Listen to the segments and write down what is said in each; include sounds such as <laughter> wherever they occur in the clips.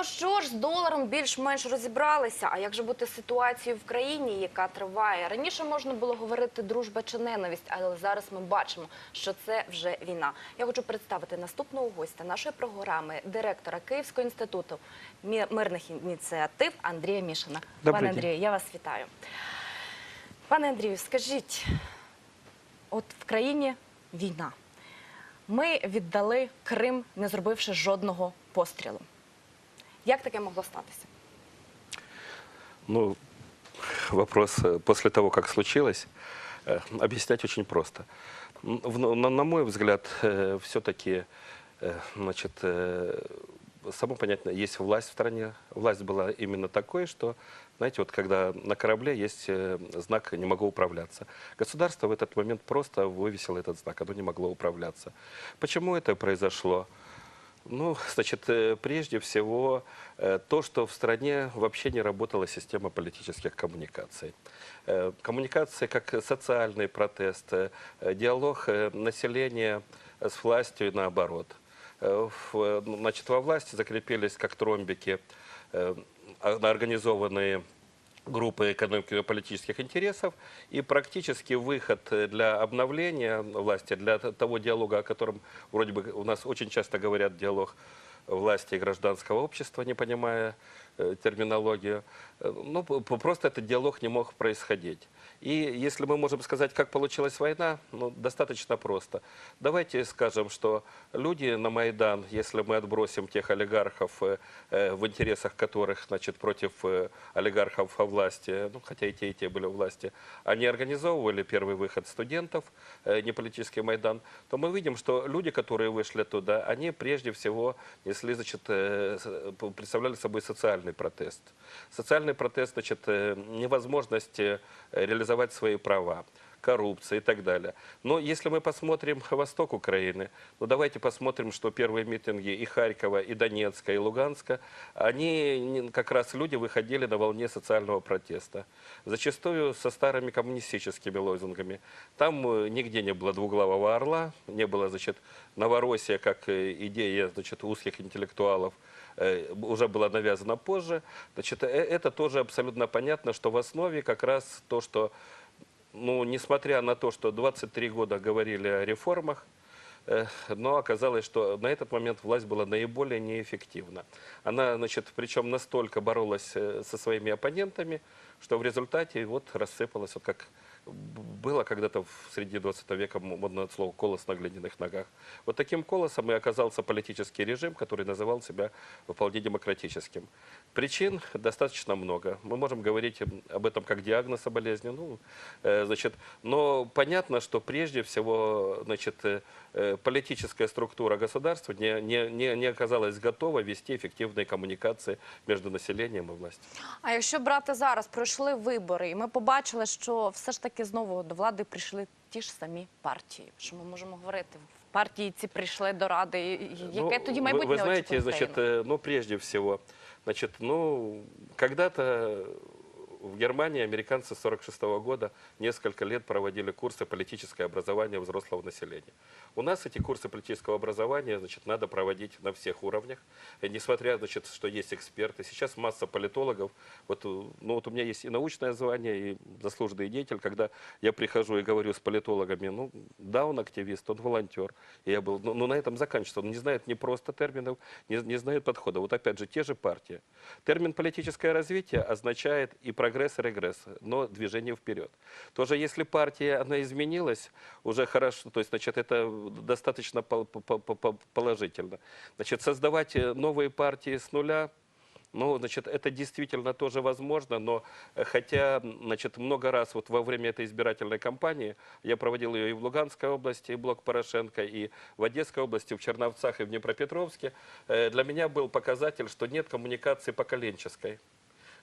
Ну що ж, з доларом більш-менш розібралися. А як же бути ситуацією в країні, яка триває? Раніше можна було говорити дружба чи ненависть, але зараз ми бачимо, що це вже війна. Я хочу представити наступного гостя нашої програми, директора Київського інституту мирних ініціатив Андрія Мішина. Добрий Пане. Андрію, я вас вітаю. Пане Андрію, скажіть, от в країні війна. Ми віддали Крим, не зробивши жодного пострілу. Як таке могло статися? Ну, вопрос э, после того, как случилось, э, объяснять очень просто. В- На, мой взгляд, все-таки, значит, э, само понятно, есть власть в стране. Власть была именно такой, что, знаете, вот когда на корабле есть э, знак «не могу управляться». Государство в этот момент просто вывесило этот знак, оно не могло управляться. Почему это произошло? Ну, <laughs> значит, э, прежде всего, э, то, что в стране вообще не работала система политических коммуникаций. Э, Коммуникации как социальный протест, диалог населения с властью и наоборот. Ну, Значит, во власти закрепились как тромбики организованные группы экономико-политических интересов, и практически выход э, для обновления власти, для того диалога, о котором вроде бы у нас очень часто говорят, диалог власти и гражданского общества, не понимая э, терминологию, э, ну, просто этот диалог не мог происходить. И если мы можем сказать, как получилась война, ну, достаточно просто. Давайте скажем, что люди на Майдан, если мы отбросим тех олигархов, э, э, в интересах которых, значит, против э, олигархов во власти, ну, хотя и те, и те были у власти, они организовывали первый выход студентов, не политический Майдан, то мы видим, что люди, которые вышли туда, они прежде всего несли, значит, представляли собой социальный протест. Социальный протест, значит, невозможность э, реализовать свои права коррупция и так далее. Но если мы посмотрим восток Украины, ну давайте посмотрим, что первые митинги и Харькова, и Донецка, и Луганска, они как раз люди выходили на волне социального протеста. Зачастую со старыми коммунистическими лозунгами. Там э, нигде не было двуглавого орла, не было, значит, Новороссия как э, идея, значит, узких интеллектуалов, уже была навязана позже. Значит, э, это тоже абсолютно понятно, что в основе как раз то, что ну, несмотря на то, что 23 года говорили о реформах, э, но оказалось, что на этот момент власть была наиболее неэффективна. Она, значит, причем настолько боролась э, со своими оппонентами, что в результате вот рассыпалась, вот как было когда-то в среди 20 века модное слово «колос на глиняных ногах». Вот таким колосом и оказался политический режим, который называл себя вполне демократическим. Причин достаточно много. Мы можем говорить об этом как диагноз о болезни. Ну, э, значит, но понятно, что прежде всего значит, э, политическая структура государства не, не, не, не оказалась готова вести эффективные коммуникации между населением и властью. А якщо брати зараз, пройшли вибори, і ми побачили, що все ж таки знову до влади прийшли ті ж самі партії. Що ми можемо говорити? Партії ці прийшли до ради. і- і Яке Ну, тоді вы- майбутнє Вы, знаете, очікує значит, Україну? э, ну, прежде всего, значит, ну, когда-то в Германии американцы с 46 года несколько лет проводили курсы политическое образование взрослого населения. У нас эти курсы политического образования, значит, надо проводить на всех уровнях, Э, несмотря, значит, что есть эксперты. Сейчас масса политологов. Вот, э, ну, вот у меня есть и научное звание, и заслуженный деятель. Когда я прихожу и говорю с политологами, ну, да, он активист, он волонтер. И я был, ну, ну, на этом заканчивается. Он не знает не просто терминов, не, не знает подхода. Вот опять же, те же партии. Термин политическое развитие означает и прогресс, регресс, но движение вперед. Тоже если партия, она изменилась, уже хорошо, то есть, значит, это достаточно пол- по- по- по- положительно. Значит, создавать э, новые партии с нуля, ну, значит, это действительно тоже возможно, но э, хотя, значит, много раз вот во время этой избирательной кампании, я проводил ее и в Луганской области, и блок Порошенко, и в Одесской области, в Черновцах и в Днепропетровске, э, для меня был показатель, что нет коммуникации поколенческой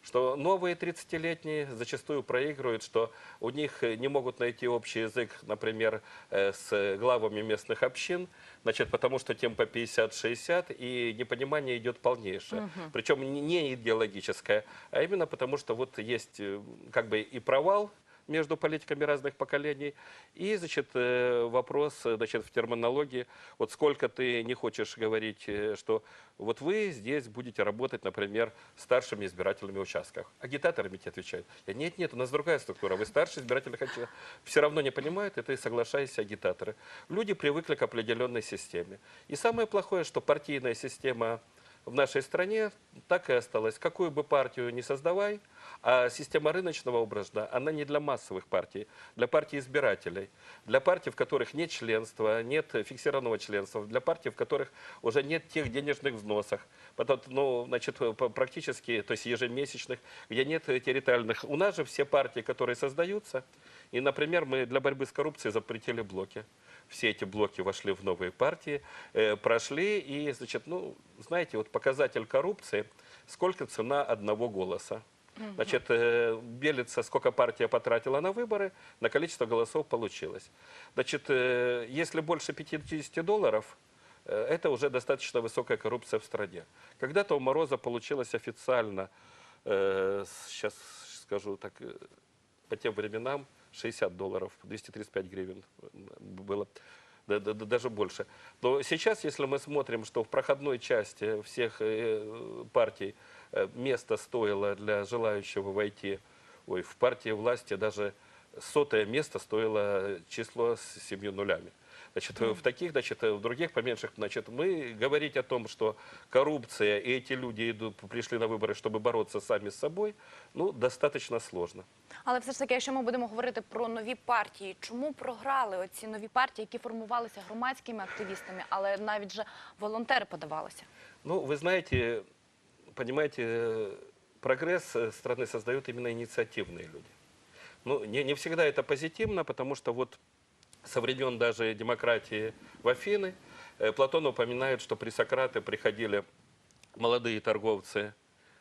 что новые 30-летние зачастую проигрывают, что у них э, не могут найти общий язык, например, э, с главами местных общин, значит, потому что тем по 50-60, и непонимание идет полнейшее. Причем не- не идеологическое, а именно потому, что вот есть э, как бы и провал между политиками разных поколений. И, значит, э, вопрос, э, значит, в терминологии, вот сколько ты не хочешь говорить, э, что вот вы здесь будете работать, например, старшими избирателями в участках. Агитаторами тебе отвечают. Я, нет, нет, у нас другая структура. Вы старший избиратель, хочу. все равно не понимают, и ты агитаторы. Люди привыкли к определенной системе. И самое плохое, что партийная система в нашей стране так и осталась. Какую бы партию ни создавай, а система рыночного образа, она не для массовых партий, для партий избирателей, для партий, в которых нет членства, нет фиксированного членства, для партий, в которых уже нет тех денежных взносов, потом, ну, значит, практически, то есть ежемесячных, где нет территориальных. У нас же все партии, которые создаются, и, например, мы для борьбы с коррупцией запретили блоки все эти блоки вошли в новые партии, э, прошли, и, значит, ну, знаете, вот показатель коррупции, сколько цена одного голоса. Значит, э, белится, сколько партия потратила на выборы, на количество голосов получилось. Значит, э, если больше 50 долларов, э, это уже достаточно высокая коррупция в стране. Когда-то у Мороза получилось официально, э, сейчас скажу так, э, по тем временам 60 долларов, 235 гривен было, да- да- даже больше. Но сейчас, если мы смотрим, что в проходной части всех э, партий э, место стоило для желающего войти, ой, в партии власти даже сотое место стоило число с семью нулями. Значит, в таких, значит, в других поменьших, значит, мы говорить о том, что коррупция и эти люди идут, пришли на выборы, чтобы бороться сами с собой, ну, достаточно сложно. Але все ж таки, якщо ми будемо говорити про нові партії, чому програли оці нові партії, які формувалися громадськими активістами, але навіть же волонтери подавалися? Ну, вы знаете, понимаете, э, прогресс э, страны создают именно инициативные люди. Ну, не, не всегда это позитивно, потому что вот со времен даже демократии в Афины э, Платон упоминает, что при Сократе приходили молодые торговцы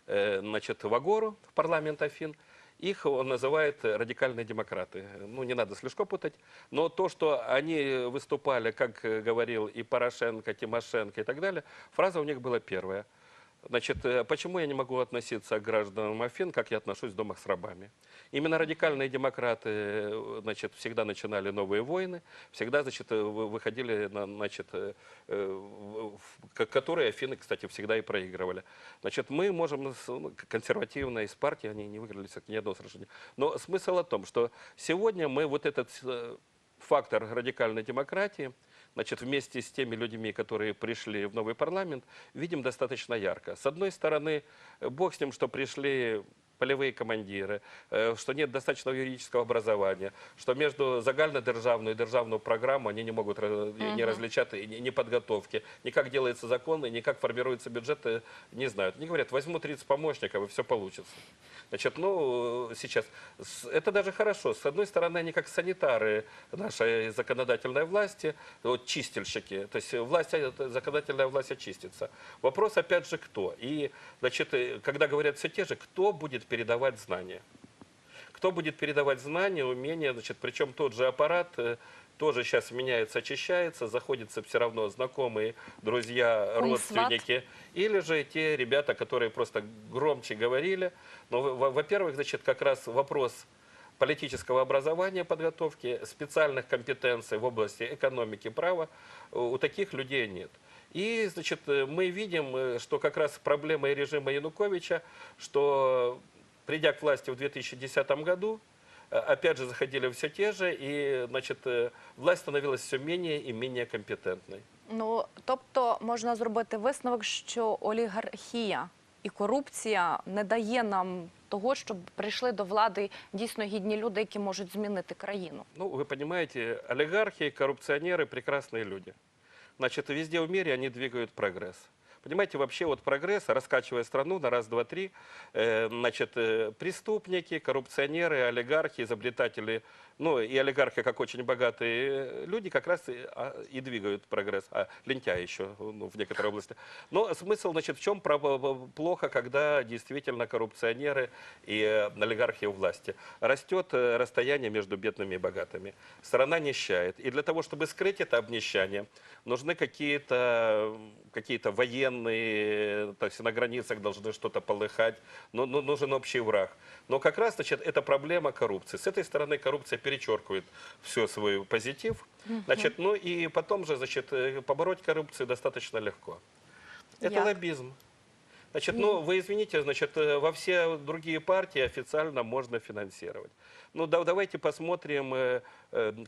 э, значит, в Агору, в парламент Афин, их он называет радикальные демократы. Ну, не надо слишком путать. Но то, что они выступали, как э, говорил и Порошенко, Тимошенко и так далее, фраза у них была первая. Значит, э, почему я не могу относиться к гражданам Афин, как я отношусь дома с рабами? Именно радикальные демократы э, значит, всегда начинали новые войны, всегда значит, э, вы- выходили, на, значит, в- в- ко- которые Афины, кстати, всегда и проигрывали. Значит, мы можем, ну, к- консервативно из партии, они не выиграли ни одно сражение. Но смысл о том, что сегодня мы вот этот фактор радикальной демократии, значит, вместе с теми людьми, которые пришли в новый парламент, видим достаточно ярко. С одной стороны, бог с ним, что пришли полевые командиры, э, что нет достаточного юридического образования, что между загальнодержавную и державную программу они не могут не различать ни, подготовки, ни как делается закон, и ни как формируется бюджет, не знают. Они говорят, возьму 30 помощников, и все получится. Значит, ну, сейчас, это даже хорошо. С одной стороны, они как санитары нашей законодательной власти, вот чистильщики, то есть власть, э, законодательная власть очистится. Вопрос, опять же, кто? И, значит, э, когда говорят все те же, кто будет передавать знания? Кто будет передавать знания, умения, значит, причем тот же аппарат э, тоже сейчас меняется, очищается, заходятся все равно знакомые, друзья, родственники, или же те ребята, которые просто громче говорили. Но, во- во-первых, значит, как раз вопрос политического образования, подготовки, специальных компетенций в области экономики, права э, у таких людей нет. И, значит, э, мы видим, что как раз проблема режима Януковича, что придя к власти в 2010 году, э, опять же заходили все те же, и, значит, э, власть становилась все менее и менее компетентной. Ну тобто можна зробити висновок, що олігархія і корупція не дає нам того, щоб прийшли до влади дійсно гідні люди, які можуть змінити країну. Ну, вы понимаете, олигархи, коррупционеры – прекрасные люди. Значит, везде в мире они двигают прогресс. Понимаете, вообще вот прогресс, раскачивая страну на раз, два, три, э, значит, э, преступники, коррупционеры, олигархи, изобретатели Ну, и олигархи, как очень богатые люди, как раз и, а, и двигают прогресс, а лентяи еще ну, в некоторой области. Но смысл, значит, в чем про- плохо, когда действительно коррупционеры и э, олигархи у власти? Растет э, расстояние между бедными и богатыми. Страна нищает. И для того, чтобы скрыть это обнищание, нужны какие-то какие-то военные, то есть на границах должны что-то полыхать, но, но нужен общий враг. Но как раз, значит, это проблема коррупции. С этой стороны коррупция перечеркивает все свой позитив. Значит, ну и потом же, значит, э, побороть коррупцию достаточно легко. Это Як? лоббизм. Значит, ну, вы извините, значит, э, во все другие партии официально можно финансировать. Ну, да, давайте посмотрим э,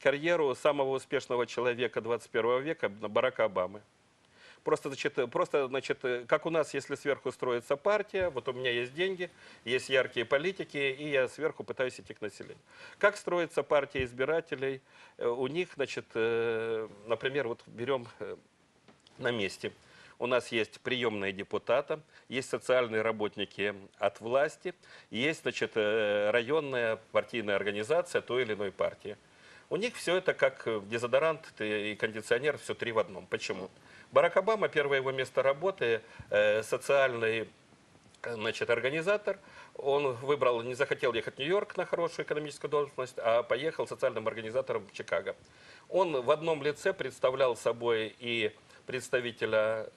карьеру самого успешного человека 21 века, Барака Обамы. Просто, значит, просто, значит, как у нас, если сверху строится партия, вот у меня есть деньги, есть яркие политики, и я сверху пытаюсь идти к населению. Как строится партия избирателей? Э, У них, значит, э, например, вот берем э, на месте. У нас есть приемные депутата, есть социальные работники от власти, есть, значит, районная партийная организация той или иной партии. У них все это как дезодорант и кондиционер, все три в одном. Почему? Барак Обама, первое его место работы, э, социальный э, значит, организатор. Он выбрал, не захотел ехать в Нью-Йорк на хорошую экономическую должность, а поехал социальным организатором в Чикаго. Он в одном лице представлял собой и представителя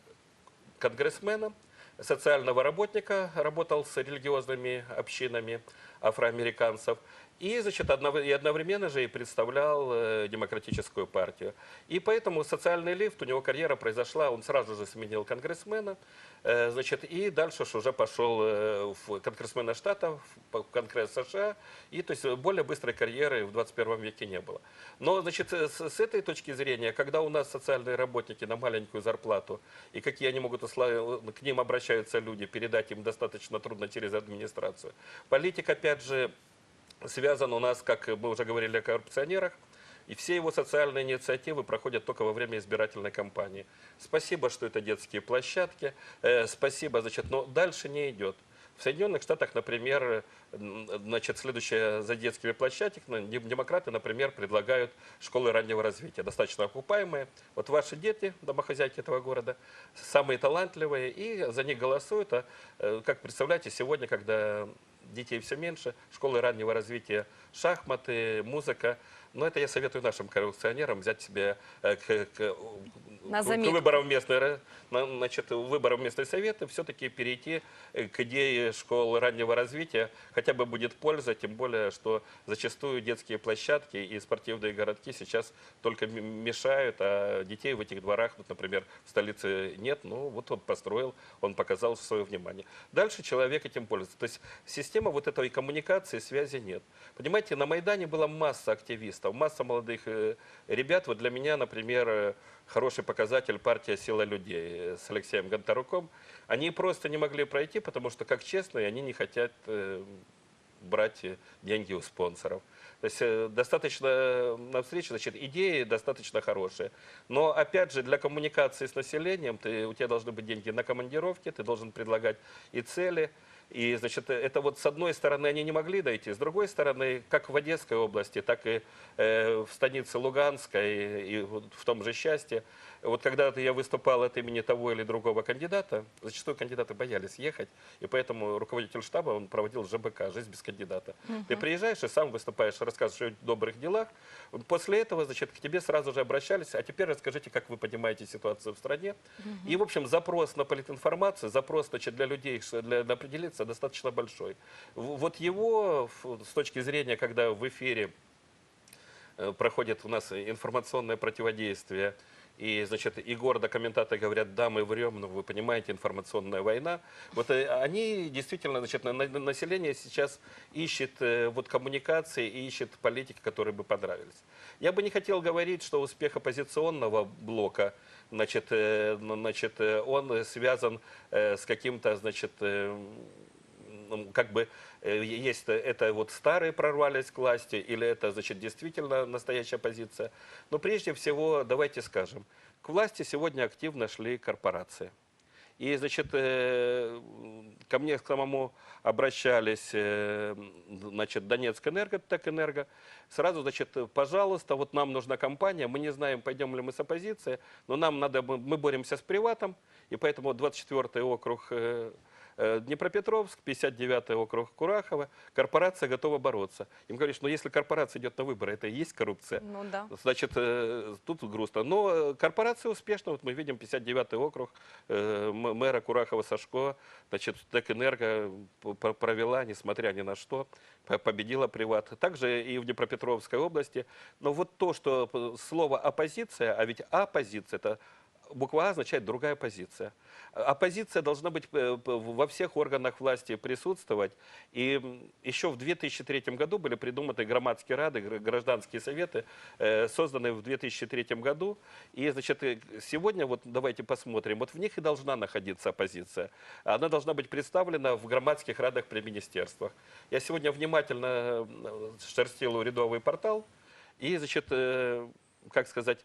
конгрессмена, социального работника, работал с религиозными общинами афроамериканцев, и, значит, и одновременно же и представлял э, демократическую партию. И поэтому социальный лифт, у него карьера произошла, он сразу же сменил конгрессмена, э, значит, и дальше уже пошел э, в конгрессмена штата, в Конгресс США, и то есть более быстрой карьеры в 21 веке не было. Но, значит, с, с этой точки зрения, когда у нас социальные работники на маленькую зарплату, и какие они могут, к ним обращаются люди, передать им достаточно трудно через администрацию. Политик, опять же, связан у нас, как мы уже говорили о коррупционерах, и все его социальные инициативы проходят только во время избирательной кампании. Спасибо, что это детские площадки, э, спасибо, значит, но дальше не идет. В Соединенных Штатах, например, значит, следующее за детскими площадками, дем- демократы, например, предлагают школы раннего развития, достаточно окупаемые. Вот ваши дети, домохозяйки этого города, самые талантливые, и за них голосуют. А, э, как представляете, сегодня, когда детей все меньше, школы раннего развития, шахматы, музыка. Но это я советую нашим коррупционерам взять себе к, к- На к заметку. выборам в местной, ра- на- значит, выборам местные советы все-таки перейти к идее школ раннего развития. Хотя бы будет польза, тем более, что зачастую детские площадки и спортивные городки сейчас только мешают, а детей в этих дворах, вот, например, в столице нет. Ну, вот он построил, он показал свое внимание. Дальше человек этим пользуется. То есть система вот этой коммуникации, связи нет. Понимаете, на Майдане была масса активистов, масса молодых э, ребят. Вот для меня, например, э, хороший показатель партия «Сила людей» с Алексеем Гонтаруком. Они просто не могли пройти, потому что, как честно, они не хотят э, брать деньги у спонсоров. То есть э, достаточно на встрече, значит, идеи достаточно хорошие. Но опять же, для коммуникации с населением ты, у тебя должны быть деньги на командировки, ты должен предлагать и цели. И, значит, это вот с одной стороны они не могли дойти, с другой стороны, как в Одесской области, так и э, в станице Луганской, и вот в том же счастье. Вот когда я выступал от имени того или другого кандидата, зачастую кандидаты боялись ехать, и поэтому руководитель штаба, он проводил ЖБК, жизнь без кандидата. Ты приезжаешь и сам выступаешь, рассказываешь о добрых делах. После этого, значит, к тебе сразу же обращались, а теперь расскажите, как вы понимаете ситуацию в стране. И, в общем, запрос на политинформацию, запрос, значит, для людей, для, для определиться, достаточно большой. Вот его, с точки зрения, когда в эфире э, проходит у нас информационное противодействие, и, значит, и города комментаторы говорят, да, мы врем, но вы понимаете, информационная война. Вот э, они действительно, значит, на- на- население сейчас ищет э, вот коммуникации и ищет политики, которые бы понравились. Я бы не хотел говорить, что успех оппозиционного блока, значит, э, значит, он связан с каким-то, значит, как бы э, есть э, это вот старые прорвались к власти, или это, значит, действительно настоящая позиция. Но прежде всего, давайте скажем, к власти сегодня активно шли корпорации. И, значит, э, ко мне к самому обращались, значит, Донецк Энерго, так Энерго. Сразу, значит, пожалуйста, вот нам нужна компания, мы не знаем, пойдем ли мы с оппозицией, но нам надо, мы боремся с приватом, и поэтому 24-й округ Днепропетровск, 59-й округ Курахова, корпорация готова бороться. Им говоришь, ну если корпорация идет на выборы, это и есть коррупция. Ну да. Значит, э, тут грустно. Но э, корпорация успешна. Вот мы видим 59-й округ э, мэра Курахова Сашко. Значит, Текэнерго провела, несмотря ни на что, по- победила приват. Также и в Днепропетровской области. Но вот то, что слово оппозиция, а ведь оппозиция это буква А означает другая позиция. Оппозиция должна быть э, во всех органах власти присутствовать. И еще в 2003 году были придуманы громадские рады, гр- гражданские советы, э, созданные в 2003 году. И, значит, э, сегодня, вот давайте посмотрим, вот в них и должна находиться оппозиция. Она должна быть представлена в громадских радах при министерствах. Я сегодня внимательно шерстил рядовый портал, и, значит, как сказать,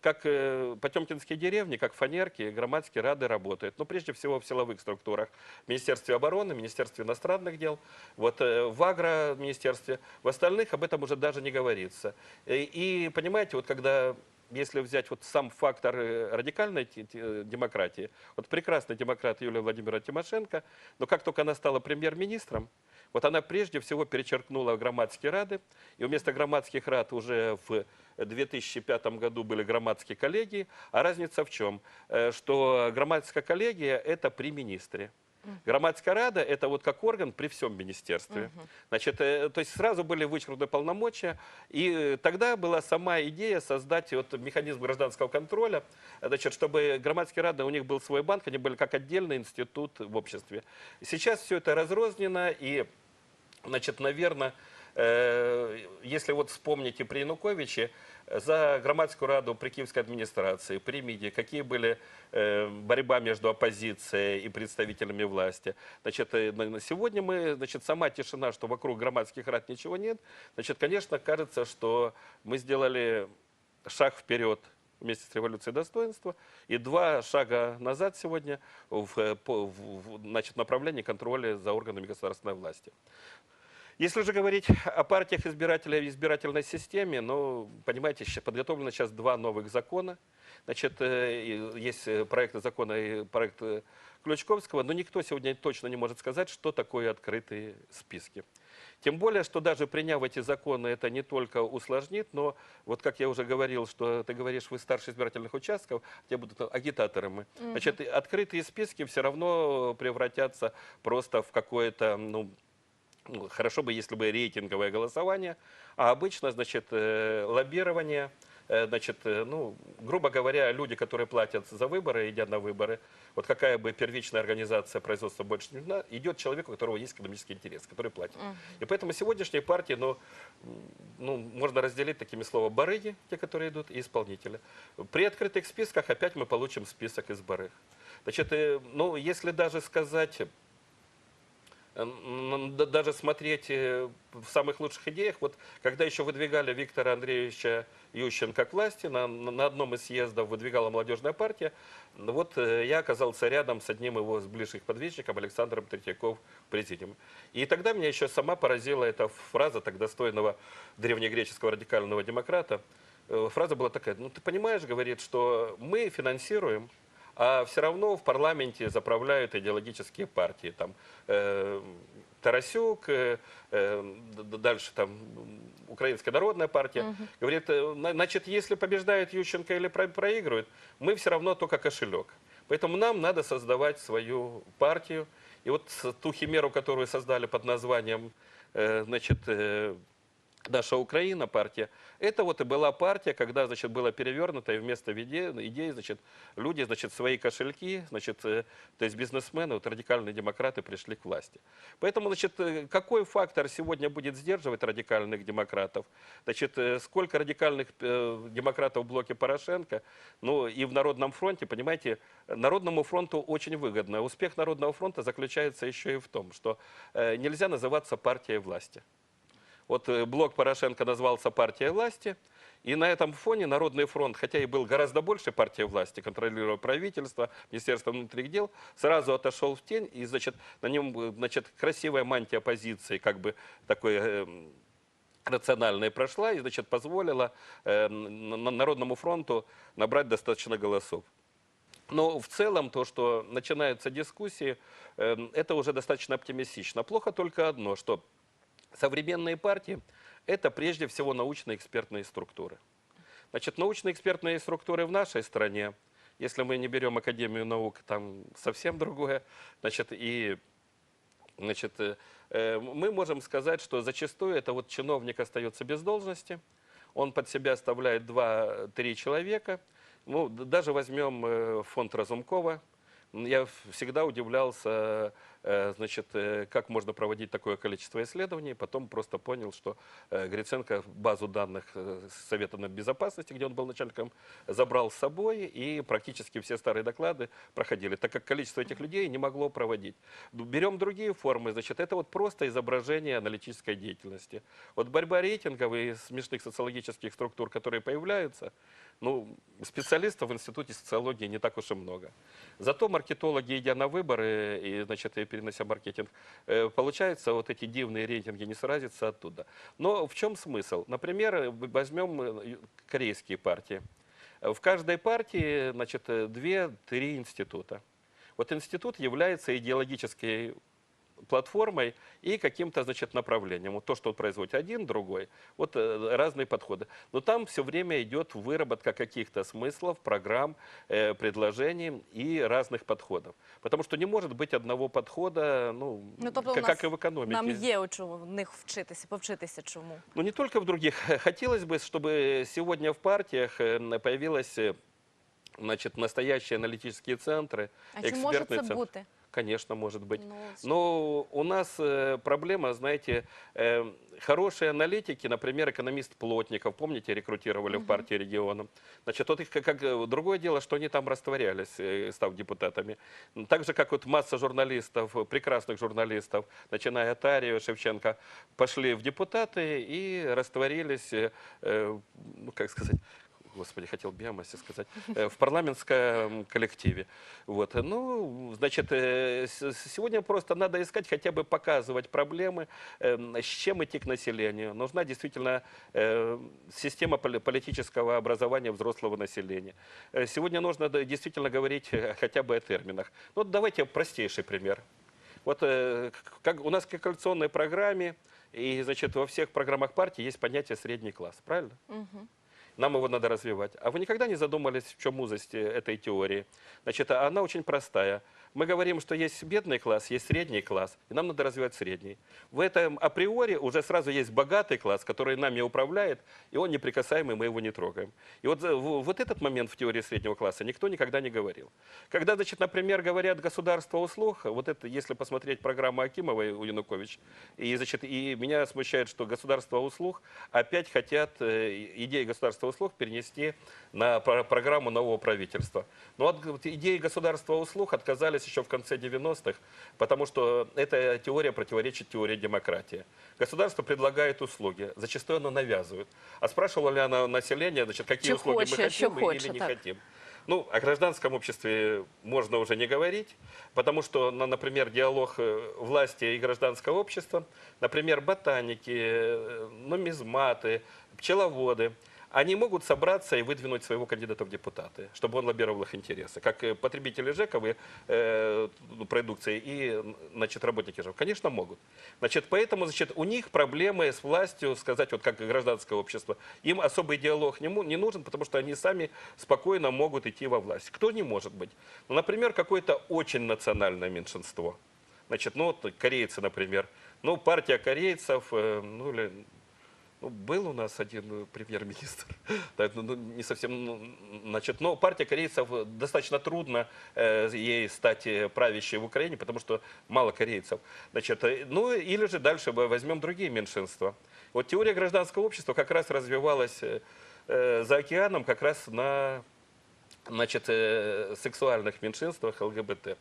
как э, потемкинские деревни, как фанерки, громадские рады работают. Но прежде всего в силовых структурах. В Министерстве обороны, Министерстве иностранных дел, вот э, в агро-министерстве. В остальных об этом уже даже не говорится. И, и понимаете, вот когда если взять вот сам фактор э, радикальной демократии, вот прекрасный демократ Юлия Владимировна Тимошенко, но как только она стала премьер-министром, вот она прежде всего перечеркнула громадские рады, и вместо громадских рад уже в 2005 году были громадские коллегии. А разница в чем? Э, Что громадская коллегия – это при министре. Громадская рада – это вот как орган при всем министерстве. Значит, э, то есть сразу были вычеркнуты полномочия, и э, тогда была сама идея создать вот механизм гражданского контроля, значит, чтобы громадские рады, у них был свой банк, они были как отдельный институт в обществе. Сейчас все это разрознено, и, значит, наверное, если вот вспомните при Януковиче, за громадскую раду при Киевской администрации, при МИДе, какие были э, борьба между оппозицией и представителями власти. Значит, э, на сегодня мы, значит, сама тишина, что вокруг громадских рад ничего нет. Значит, конечно, кажется, что мы сделали шаг вперед вместе с революцией достоинства и два шага назад сегодня в, э, в- в, значит, направлении контроля за органами государственной власти. Если же говорить о партиях избирателей и избирательной системе, ну, понимаете, подготовлено сейчас два новых закона. Значит, э, есть э, проект закона и проект э, Ключковского, но никто сегодня точно не может сказать, что такое открытые списки. Тем более, что даже приняв эти законы, это не только усложнит, но вот как я уже говорил, что ты говоришь, вы старше избирательных участков, те будут агитаторы мы. Значит, открытые списки все равно превратятся просто в какое-то, ну, ну, хорошо бы, если бы рейтинговое голосование, а обычно, значит, э, лоббирование, э, значит, э, ну, грубо говоря, люди, которые платят за выборы, идя на выборы, вот какая бы первичная организация производства больше не нужна, идет человек, у которого есть экономический интерес, который платит. И поэтому сегодняшние партии, ну, ну, можно разделить такими словами барыги, те, которые идут, и исполнители. При открытых списках опять мы получим список из барыг. Значит, ну, если даже сказать даже смотреть э, в самых лучших идеях, вот когда еще выдвигали Виктора Андреевича Ющенко к власти, на, на одном из съездов выдвигала молодежная партия, вот э, я оказался рядом с одним его из ближних подвижников, Александром Третьяков, президиум. И тогда меня еще сама поразила эта фраза так достойного древнегреческого радикального демократа. Э, Фраза была такая, ну ты понимаешь, говорит, что мы финансируем а все равно в парламенте заправляют идеологические партии. Там, э, Тарасюк, э, э, дальше там Украинская народная партия. Говорит, э, на- значит, если побеждает Ющенко или про- проигрывает, мы все равно только кошелек. Поэтому нам надо создавать свою партию. И вот ту химеру, которую создали под названием э, значит, наша Украина партия, это вот и была партия, когда, значит, было перевернуто, и вместо иде- идеи, значит, люди, значит, свои кошельки, значит, э, то есть бизнесмены, вот радикальные демократы пришли к власти. Поэтому, значит, э, какой фактор сегодня будет сдерживать радикальных демократов? Значит, э, сколько радикальных демократов в блоке Порошенко, ну, и в Народном фронте, понимаете, Народному фронту очень выгодно. Успех Народного фронта заключается еще и в том, что нельзя называться партией власти. Вот э, блок Порошенко назвался партией власти, И на этом фоне Народный фронт, хотя и был гораздо больше партией власти, контролируя правительство, Министерство внутренних дел, сразу отошел в тень, и, значит, на нем, э, значит, красивая мантия оппозиции, как бы такой э, рациональная прошла и, значит, позволила э, Народному фронту набрать достаточно голосов. Но в целом то, что начинаются дискуссии, э, это уже достаточно оптимистично. Плохо только одно, что современные партии – это прежде всего научно-экспертные структуры. Значит, научно-экспертные структуры в нашей стране, если мы не берем Академию наук, там совсем другое, значит, и Значит, э, э, мы можем сказать, что зачастую это вот чиновник остается без должности, он под себя оставляет 2-3 человека. Ну, даже возьмем э, фонд Разумкова. Я всегда удивлялся, значит, э, как можно проводить такое количество исследований. Потом просто понял, что э, Гриценко базу данных э, Совета безопасности, где он был начальником, забрал с собой, и практически все старые доклады проходили, так как количество этих людей не могло проводить. Берем другие формы, значит, это вот просто изображение аналитической деятельности. Вот борьба рейтингов и смешных социологических структур, которые появляются, ну, специалистов в институте социологии не так уж и много. Зато маркетологи, идя на выборы и, значит, и перенося маркетинг, э, получается, вот эти дивные рейтинги не сразятся оттуда. Но в чем смысл? Например, возьмем э, корейские партии. Э, В каждой партии, значит, две-три института. Вот институт является идеологической платформой и каким-то, значит, направлением. Вот то, что он производит один, другой, вот э, разные подходы. Но там все время идет выработка каких-то смыслов, программ, э, предложений и разных подходов. Потому что не может быть одного подхода, ну, Ну, тобто, как, как и в экономике. Нам є у чому в них вчитися, повчитися чому. Ну, не только в других. <laughs> Хотелось бы, чтобы сегодня в партиях э, появилось значит, настоящие аналитические центры, А экспертные це центры. Конечно, может быть. Ну, Но у нас э, проблема, знаете, э, хорошие аналитики, например, экономист Плотников, помните, рекрутировали в партии региона. Значит, вот их как, как, э, другое дело, что они там растворялись, став депутатами. Так же, как вот масса журналистов, прекрасных журналистов, начиная от Арии, Шевченко, пошли в депутаты и растворились, ну, как сказать, Господи, хотел биомассе сказать, э, в парламентском коллективе. Вот. Ну, значит, э, сегодня просто надо искать, хотя бы показывать проблемы, э, с чем идти к населению. Нужна действительно э, система поли- политического образования взрослого населения. Э, Сегодня нужно действительно говорить э, хотя бы о терминах. Ну, давайте простейший пример. Вот э, как у нас в коалиционной программе и, значит, во всех программах партии есть понятие средний класс, правильно? Нам его надо развивать. А вы никогда не задумались, в чем узость этой теории? Значит, а она очень простая. Мы говорим, что есть бедный класс, есть средний класс, и нам надо развивать средний. В этом априори уже сразу есть богатый класс, который нами управляет, и он неприкасаемый, мы его не трогаем. И вот, в- вот этот момент в теории среднего класса никто никогда не говорил. Когда, значит, например, говорят государство услуг, вот это, если посмотреть программу Акимовой у Янукович, и, значит, и меня смущает, что государство услуг опять хотят э, идеи государства услуг перенести на про- программу нового правительства. Но от идеи государства услуг отказались еще в конце 90-х, потому что эта теория противоречит теории демократии. Государство предлагает услуги, зачастую оно навязывает. А спрашивало ли оно население, значит, какие Чи услуги хоче, мы хотим или не так. хотим. Ну, о гражданском обществе можно уже не говорить, потому что, на- например, диалог э, власти и гражданского общества, например, ботаники, э, нумизматы, пчеловоды, они могут собраться и выдвинуть своего кандидата в депутаты, чтобы он лоббировал их интересы, как э, потребители ЖЭКовой э, продукции и значит, работники ЖЭК. Конечно, могут. Значит, поэтому значит, у них проблемы с властью, сказать, вот как гражданское общество. Им особый диалог не, не нужен, потому что они сами спокойно могут идти во власть. Кто не может быть? Ну, например, какое-то очень национальное меньшинство. Значит, ну вот корейцы, например. Ну, партия корейцев, э, ну, или ну, был у нас один э, премьер-министр, <laughs> ну, ну, не совсем, ну, значит, но партия корейцев э, достаточно трудно э, ей стать правящей в Украине, потому что мало корейцев. Значит, ну или же дальше возьмем другие меньшинства. Вот теория гражданского общества как раз развивалась за океаном как раз на значит, сексуальных меньшинствах ЛГБТ.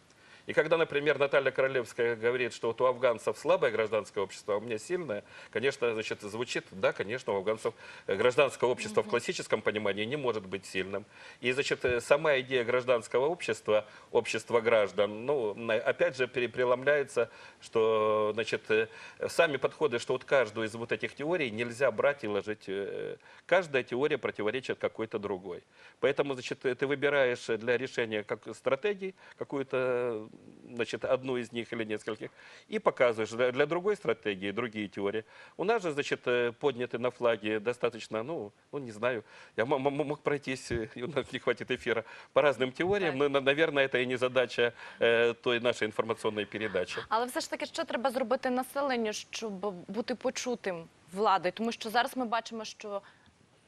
И когда, например, Наталья Королевская говорит, что вот у афганцев слабое гражданское общество, а у меня сильное, конечно, значит, звучит, да, конечно, у афганцев гражданское общество в классическом понимании не может быть сильным. И, значит, э, сама идея гражданского общества, общества граждан, ну, опять же, пере- преломляется, что, значит, э, сами подходы, что вот каждую из вот этих теорий нельзя брать и ложить. э, Каждая теория противоречит какой-то другой. Поэтому, значит, ты выбираешь для решения как стратегии какую-то, значит, одну из них или нескольких, и показываешь для, для другой стратегии другие теории. У нас же, значит, э, подняты на флаге достаточно, ну, ну не знаю, я м- м- мог пройтись, э, и у нас не хватит эфира, по разным теориям, Так. но, на- наверное, это и не задача э, той нашей інформаційної передачі. Але все ж таки, що треба зробити населенню, щоб бути почутим владою? Тому що зараз ми бачимо, що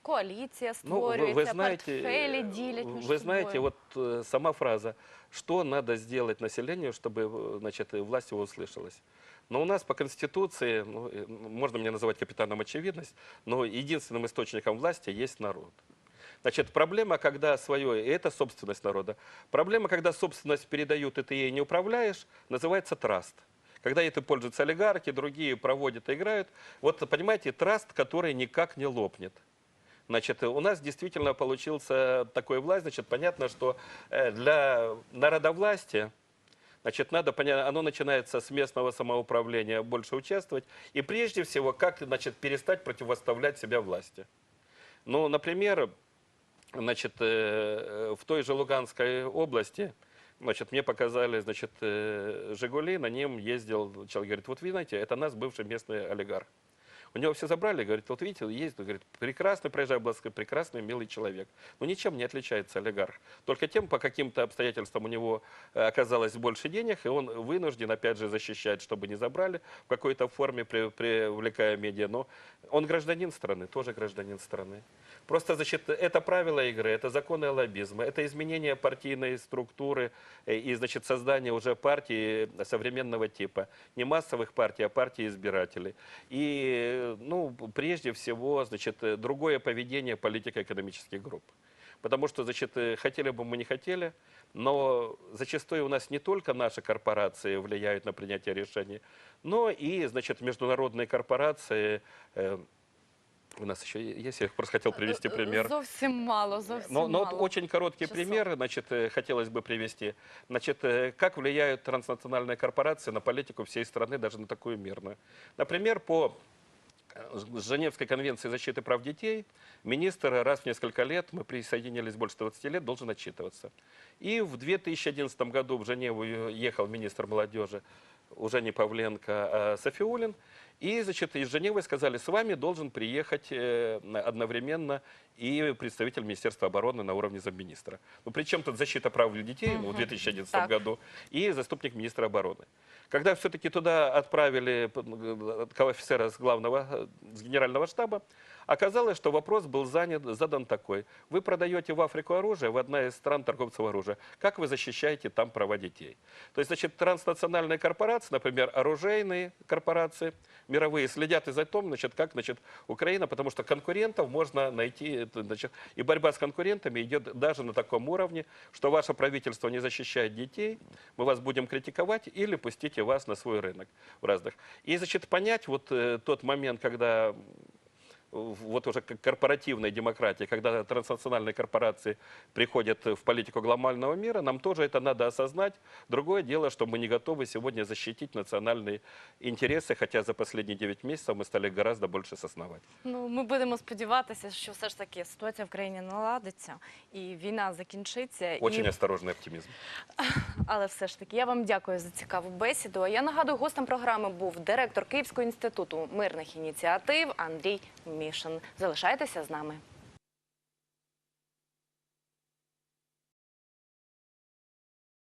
коаліція Ну, вы, створюється, вы знаете, портфелі э, ділять між вы знаете, собою. вот э, сама фраза, что надо сделать населению, чтобы, э, значит, э, власть его услышалась. Но у нас по Конституции, ну, э, можно мне называть капитаном очевидность, но единственным источником власти есть народ. Значит, проблема, когда свое, и это собственность народа, проблема, когда собственность передают, и ты ей не управляешь, называется траст. Когда это пользуются олигархи, другие проводят и играют. Вот, понимаете, траст, который никак не лопнет. Значит, у нас действительно получился такой власть. Значит, понятно, что э, для народовластия, значит, надо понять, оно начинается с местного самоуправления, больше участвовать. И прежде всего, как, значит, перестать противоставлять себя власти. Ну, например, значит, э, в той же Луганской области, значит, мне показали, значит, э, «Жигули», на нем ездил человек, говорит, вот вы знаете, это нас бывший местный олигарх. У него все забрали, говорит, вот видите, есть, говорит, прекрасный, проезжай, Облаской, прекрасный, милый человек. Но ничем не отличается олигарх. Только тем, по каким-то обстоятельствам у него э, оказалось больше денег, и он вынужден, опять же, защищать, чтобы не забрали, в какой-то форме при- привлекая медиа. Но он гражданин страны, тоже гражданин страны. Просто, значит, это правила игры, это законы лоббизма, это изменение партийной структуры э, и, значит, создание уже партии современного типа. Не массовых партий, а партий избирателей. И, э, ну, прежде всего, значит, э, другое поведение политико-экономических групп. Потому что, значит, э, хотели бы мы не хотели, но зачастую у нас не только наши корпорации влияют на принятие решений, но и, значит, международные корпорации, э, у нас еще есть, я просто хотел привести пример. Зовсім мало, зовсім Но, но мало. очень короткий часов. пример, значит, э, хотелось бы привести. Значит, э, как влияют транснациональные корпорации на политику всей страны, даже на такую мирную. Например, по э, Женевской конвенции защиты прав детей министр раз в несколько лет, мы присоединились больше 20 лет, должен отчитываться. И в 2011 году в Женеву ехал министр молодежи уже не Павленко, а Софиулин. И, значит, из Женевы сказали, с вами должен приехать э, одновременно и представитель Министерства обороны на уровне замминистра. Ну, причем тут защита прав детей ну, в 2011 Так. году и заступник министра обороны. Когда все-таки туда отправили э, офицера с главного, э, с генерального штаба, оказалось, что вопрос был занят, задан такой. Вы продаете в Африку оружие, в одна из стран торговцев оружия. Как вы защищаете там права детей? То есть, значит, транснациональные корпорации, например, оружейные корпорации, мировые, следят и за том, значит, как значит, Украина, потому что конкурентов можно найти, значит, и борьба с конкурентами идет даже на таком уровне, что ваше правительство не защищает детей, мы вас будем критиковать или пустите вас на свой рынок в разных. И, значит, понять вот э, тот момент, когда вот уже как корпоративной демократии, когда транснациональные корпорации приходят в политику глобального мира, нам тоже это надо осознать. Другое дело, что мы не готовы сегодня защитить национальные интересы, хотя за последние 9 месяцев мы стали гораздо больше сознавать. Ну, ми будемо сподіватися, що все ж таки ситуація в країні наладиться і війна закінчиться. Очень і... осторожный оптимизм. <laughs> Але все ж таки, я вам дякую за цікаву бесіду. А я нагадую, гостем програми був директор Київського інституту мирних ініціатив Андрій Мішин. Залишайтеся з нами.